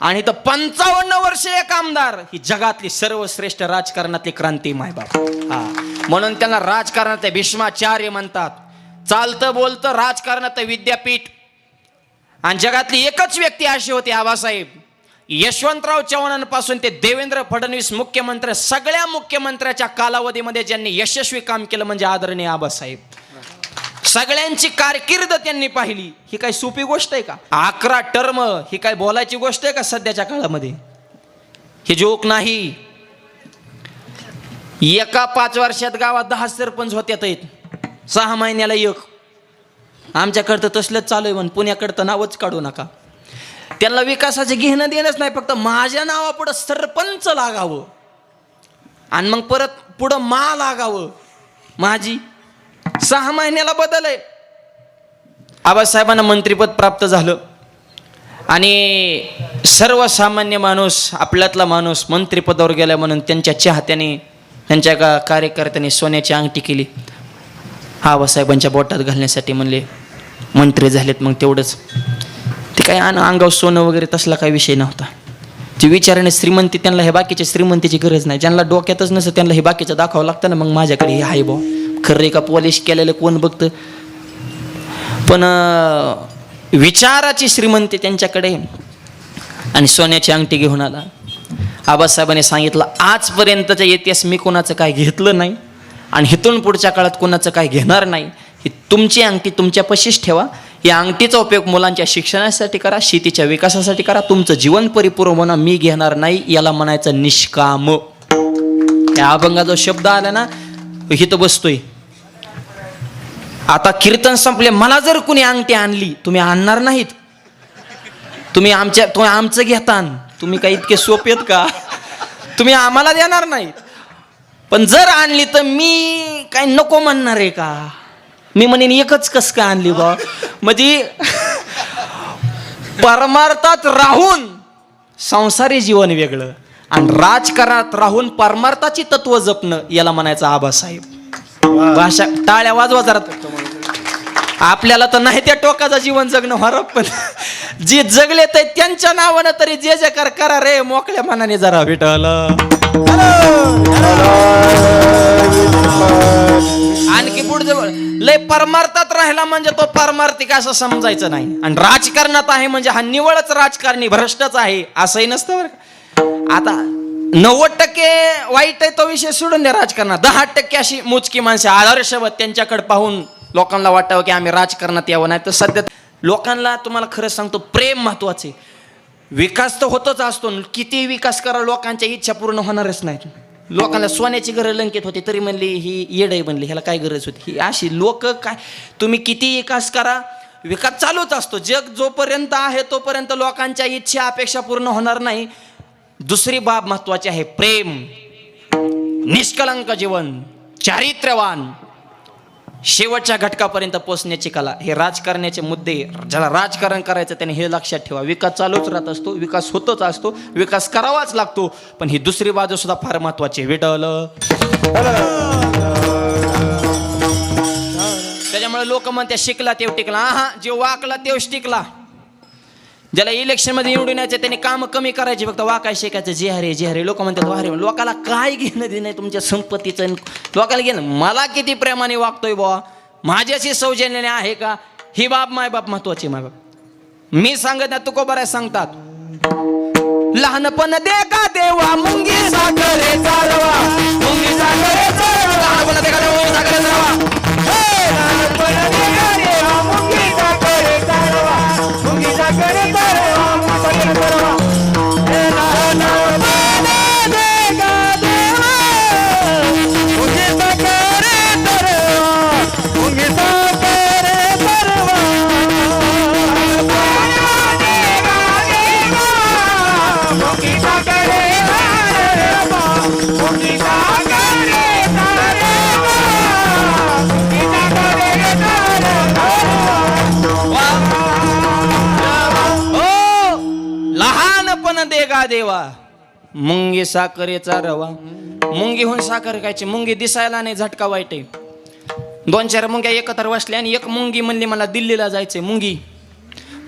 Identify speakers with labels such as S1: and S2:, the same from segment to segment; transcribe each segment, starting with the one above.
S1: आणि तर पंचावन्न वर्षे एक आमदार. ही जगातली सर्वश्रेष्ठ राजकारणातली क्रांती मायबाप. हा. म्हणून त्यांना राजकारणात भीष्माचार्य म्हणतात. चालतं बोलतं राजकारणात विद्यापीठ. आणि जगातली एकच व्यक्ती अशी होती आबासाहेब. यशवंतराव चव्हाणांपासून ते देवेंद्र फडणवीस मुख्यमंत्री सगळ्या मुख्यमंत्र्याच्या कालावधीमध्ये ज्यांनी यशस्वी काम केलं म्हणजे आदरणीय आबासाहेब. सगळ्यांची कारकीर्द त्यांनी पाहिली. ही काय सोपी गोष्ट आहे का? अकरा टर्म ही काय बोलायची गोष्ट आहे का सध्याच्या काळामध्ये? ही जोक नाही. एका पाच वर्षात गावात दहा सरपंच होत्यात आहेत सहा महिन्याला एक. आमच्याकडं तसलंच चालू आहे म्हण पुण्याकडं नावच काढू नका. त्यांना विकासाचे घेणं देणंच नाही फक्त माझ्या नावापुढं सरपंच लागावं. आणि मग परत पुढं मा लागावं. माझी सहा महिन्याला बदल आहे. आबासाहेबांना मंत्रिपद प्राप्त झालं. आणि सर्वसामान्य माणूस आपल्यातला माणूस मंत्रिपदावर गेला म्हणून त्यांच्या चाहत्याने त्यांच्या का कार्यकर्त्यांनी सोन्याची अंगठी केली. आबासाहेबांच्या बोटात घालण्यासाठी म्हणले मंत्री झालेत मग तेवढंच. ते काय आण अंगावर सोनं वगैरे तसला काही विषय नव्हता. ते विचाराने श्रीमंती त्यांना हे बाकीच्या श्रीमंतीची गरज नाही. ज्यांना डोक्यातच नसतं त्यांना हे बाकीचं दाखवावं लागतं ना मग माझ्याकडे हे आहे भाऊ खरं का पॉलिश केलेलं कोण बघतं? पण विचाराची श्रीमंती त्यांच्याकडे. आणि सोन्याची अंगठी घेऊन आला. आबासाहेबांनी सांगितलं आजपर्यंतचा इतिहास मी कोणाचं काय घेतलं नाही. आणि इथून पुढच्या काळात कोणाचं काय घेणार नाही. ही तुमची अंगठी तुमच्यापाशीच ठेवा. या अंगठीचा उपयोग मुलांच्या शिक्षणासाठी करा शेतीच्या विकासासाठी करा. तुमचं जीवन परिपूर्ण म्हणा मी घेणार नाही याला म्हणायचं निष्काम. या अभंगा जो शब्द आला ना इथं बसतोय. आता कीर्तन संपले मला जर कुणी अंगठी आणली तुम्ही आणणार नाहीत. तुम्ही आमच्या तुम्ही आमचं घेतान. तुम्ही काही इतके सोपेत का? तुम्ही आम्हाला देणार नाहीत. पण जर आणली तर मी काय नको म्हणणार आहे का? मी म्हणेन एकच कस का आणली बा? म्हणजे परमार्थात राहून संसारी जीवन वेगळं आणि राजकारणात राहून परमार्थाची तत्व जपणं याला म्हणायचं आबासाहेब. भाषा टाळ्या वाजवा जरा आपल्याला तर नाही त्या टोकाचं जीवन जगणं हरप पण जे जगले ते त्यांच्या नावानं तरी जे जे कर करा रे मोकळ्या मनाने जरा भेटल आणखी पुढे लय परमार्थात राहिला म्हणजे तो परमार्थिक असं समजायचं नाही. आणि राजकारणात आहे म्हणजे हा निवळच राजकारणी भ्रष्टच आहे असंही नसतं बरं आता नव्वद टक्के वाईट आहे तो विषय सोडून द्या राजकारणात. दहा टक्के अशी मोजकी माणसं आदर्शवत त्यांच्याकडे पाहून लोकांना वाटावं की आम्ही राजकारणात यावं. नाही तर सध्या लोकांना तुम्हाला खरं सांगतो प्रेम महत्त्वाचे विकास तर होतच असतो. किती विकास करा लोकांच्या इच्छा पूर्ण होणारच नाही लोकांना सोन्याची घरं लंकेत होती तरी म्हणली ही येडई बनली ह्याला काय गरज होती? ही अशी लोक काय? तुम्ही किती विकास करा? विकास चालूच असतो. जग जोपर्यंत आहे तोपर्यंत लोकांच्या इच्छा अपेक्षा पूर्ण होणार नाही. दुसरी बाब महत्वाची आहे प्रेम. निष्कलंक जीवन चारित्र्यवान. शेवटच्या घटकापर्यंत पोहोचण्याची कला हे राजकारण्याचे मुद्दे ज्याला राजकारण करायचं त्याने हे लक्षात ठेवा. विकास चालूच राहत असतो विकास होतच असतो विकास करावाच लागतो पण ही दुसरी बाजू सुद्धा फार महत्वाची विटल त्याच्यामुळे लोक म्हणते शिकला तेव टिकला. हा जे वाकला तेव्हा टिकला. ज्याला इलेक्शनमध्ये निवडून यायचं त्याने काम कमी करायचे. फक्त वाकाय शिकायचं जे हरे जे हरे. लोक म्हणतात वारे. लोकाला काय घेणं देणं आहे तुमच्या संपत्तीचं? आणि लोकाला घेणं मला किती प्रेमाने वागतोय बुवा? माझ्याशी सौजन्याने आहे का? ही बाब माय बाप महत्वाची माय बाप. मी सांगत नाही तुको बऱ्याच सांगतात. लहानपण दे का देवा मुंगी साखरे चालवा देवा. मुंगी साखरेचा रवा. मुंगीहून साखर खायची. मुंगी दिसायला नाही झटका वाईट आहे. दोन चार मुंग्या एकत्र बसल्या आणि एक मुंगी म्हणली मला दिल्लीला जायचंय मुंगी.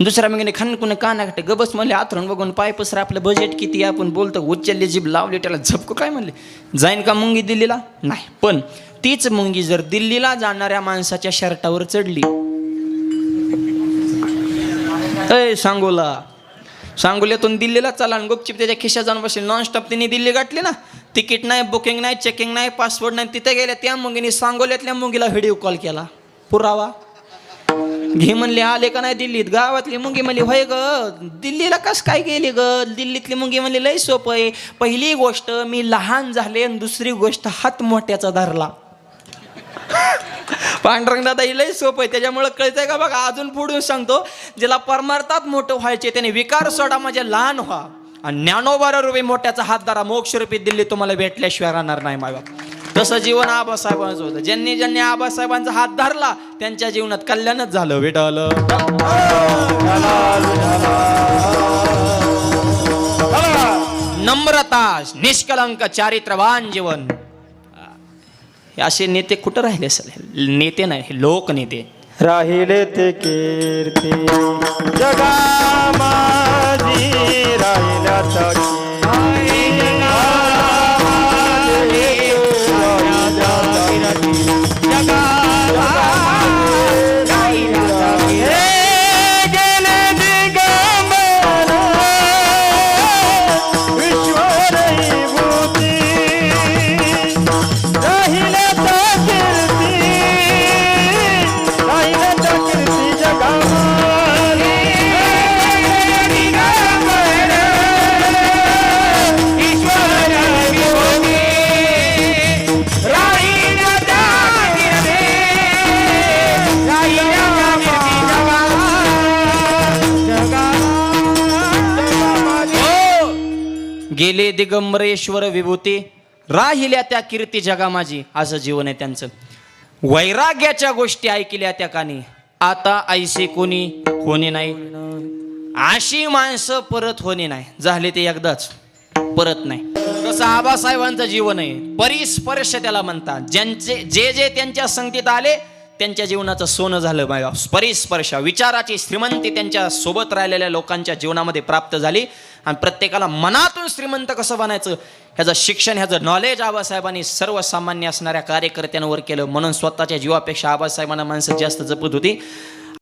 S1: दुसऱ्या मुंगीने खानकुन कानाकडे गबस म्हणले आथरून बघून पाय पसरा आपलं बजेट किती आपण बोलतो उच्चल्ली जीभ लावली त्याला झपकू काय म्हणले? जाईन का मुंगी दिल्लीला? नाही. पण तीच मुंगी जर दिल्लीला जाणाऱ्या माणसाच्या शर्टावर चढली. अय सांगोला सांगोल्यातून दिल्लीला चला आणि गुपचिप त्याच्या खिशात जाऊन बसेल. नॉनस्टॉप त्यांनी दिल्ली गाठली ना. तिकीट नाही बुकिंग नाही चेकिंग नाही पासपोर्ट नाही. तिथे गेल्या त्या मुंगीने सांगोल्यातल्या मुंगीला व्हिडिओ कॉल केला. पुरावा. घे म्हणले आले का नाही दिल्लीत? गावातली मुंगी म्हणली होय ग दिल्लीला कस काय गेली ग? दिल्लीतली मुंगी म्हणली लय सोपं आहे. पहिली गोष्ट मी लहान झाले आणि दुसरी गोष्ट हात मोठ्याचा धरला. पांडुरंग दादा ही लय सोपं आहे. त्याच्यामुळे कळतंय का बघा अजून पुढून सांगतो ज्याला परमार्थात मोठं व्हायचे त्याने विकार सोडा म्हणजे लहान व्हा. आणि ज्ञानोबारा रुपये मोठ्याचा हात धरा मोक्षरूपी दिल्ली तुम्हाला भेटल्याशिवाय राहणार नाही मायबाप तसं जीवन आबासाहेबांचं होतं. ज्यांनी ज्यांनी आबासाहेबांचा हात धरला त्यांच्या जीवनात कल्याणच झालं विठल नम्रता निष्कलंक चारित्रवान जीवन. हे असे नेते कुठं राहिले असेल? नेते नाही हे लोकनेते
S2: राहिले ते कीर्ती. जगा माझी राहिल्या
S1: गेले दिगंबरेश्वर विभूती राहिल्या त्या कीर्ती जगा माझी असं जीवन आहे त्यांचं. वैराग्याच्या गोष्टी ऐकल्या त्या कानी. आता ऐसे कोणी होणे नाही. अशी माणसं परत होणे नाही. झाले ते एकदाच. परत नाही. तसं आबासाहेबांचं जीवन आहे. परिस्पर्श त्याला म्हणतात. ज्यांचे जे जे त्यांच्या संगतीत आले त्यांच्या जीवनाचं सोनं झालं परिस्पर्श. विचाराची श्रीमंती त्यांच्यासोबत राहिलेल्या लोकांच्या जीवनामध्ये प्राप्त झाली. आणि प्रत्येकाला मनातून श्रीमंत कसं बनायचं? ह्याचं शिक्षण ह्याचं नॉलेज आबासाहेबांनी सर्वसामान्य असणाऱ्या कार्यकर्त्यांवर केलं. म्हणून स्वतःच्या जीवापेक्षा आबासाहेबांना माणसं जास्त जपत होती.